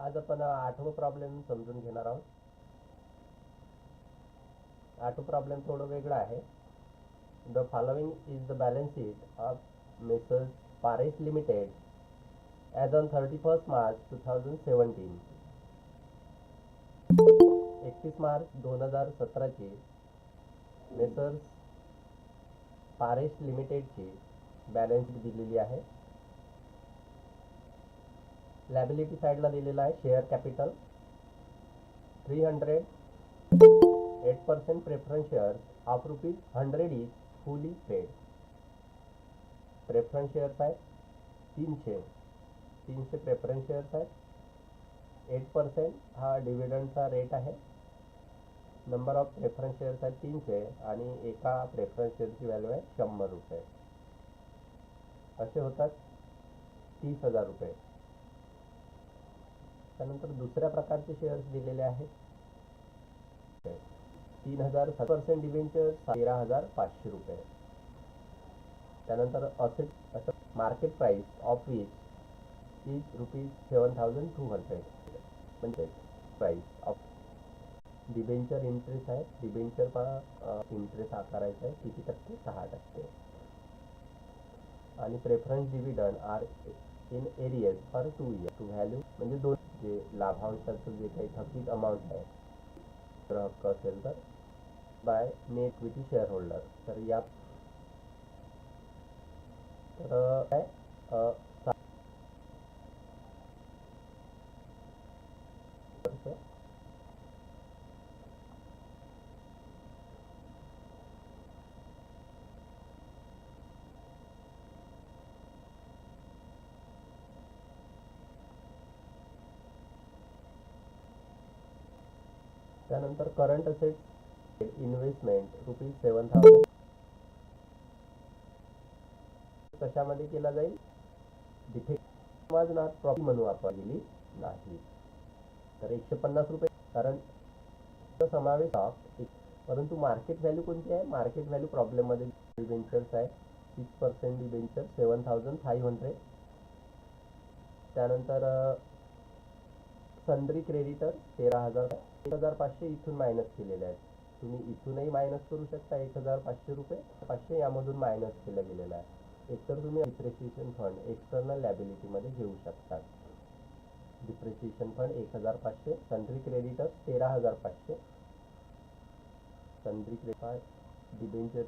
आज आपण आठवं प्रॉब्लेम समजून घेणार आहोत. आठवं प्रॉब्लेम थोडं वेगळं आहे. The following is the balance sheet of messrs Pares limited as on thirty first March two thousand seventeen एकतीस मार्च दोन हजार सतराची मेसर्स पारेस लिमिटेडची बॅलन्स शीट दिलेली आहे. लॅबिलिटी साईडला दिलेला आहे share capital three hundred eight percent preference share of rupees hundred is fully paid preference shares आहेत तीनशे. तीनशे प्रेफरन्स शेअर्स आहेत. एट पर्सेंट हा डिव्हिडंडचा रेट आहे. नंबर ऑफ प्रेफरन्स शेअर्स आहेत तीनशे आणि एका प्रेफरन्स शेअरची व्हॅल्यू आहे शंभर रुपये. असे होतात तीस हजार रुपये. त्यानंतर दुसऱ्या प्रकारचे शेअर्स दिलेले आहेत. तीन हजार पर्सेंट डिबेंचर तेरा हजार पाचशे रुपये. त्यानंतर असेट असं market price of which is rupees seven thousand two hundred म्हणजे प्राईस ऑफ डिबेंचर इंटरेस्ट आहे. डिबेंचर पण इंटरेस्ट आकारायचा आहे. किती टक्के? सहा टक्के. आणि preference dividend are in arrears for two year to value म्हणजे दोन जे लाभांशाचं जे काही थकीत अमाऊंट आहे, तर हक्क असेल तर by net equity share holder तर या तर काय त्यानंतर current asset investment rupees seven thousand कशामध्ये केला जाईल? डिफेक्ट वाजनात प्रॉफिट म्हणून वापरलेली नाही. तर एकशे पन्नास रुपये. कारण समावेश ऑफ परंतु मार्केट व्हॅल्यू कोणती आहे? मार्केट व्हॅल्यू प्रॉब्लेममध्ये डिबेंचर्स आहे. Six percent debenture seven thousand five hundred त्यानंतर सन्ड्री क्रेडिटर तेरा हजार एक हजार पाचशे इथून मायनस केलेले आहेत. तुम्ही इथूनही मायनस करू शकता एक हजार पाचशे रुपये. पाचशे यामधून मायनस केलं गेलेलं आहे. एकतर तुम्ही डिप्रेसिएशन फंड एक्सटर्नल लॅबिलिटीमध्ये घेऊ शकता. डिप्रेशिएशन फंड एक हजार पाचशे सन्ड्री क्रेडिटर तेरा हजार पाचशे सन्ड्री क्रेडिट डिबेंचर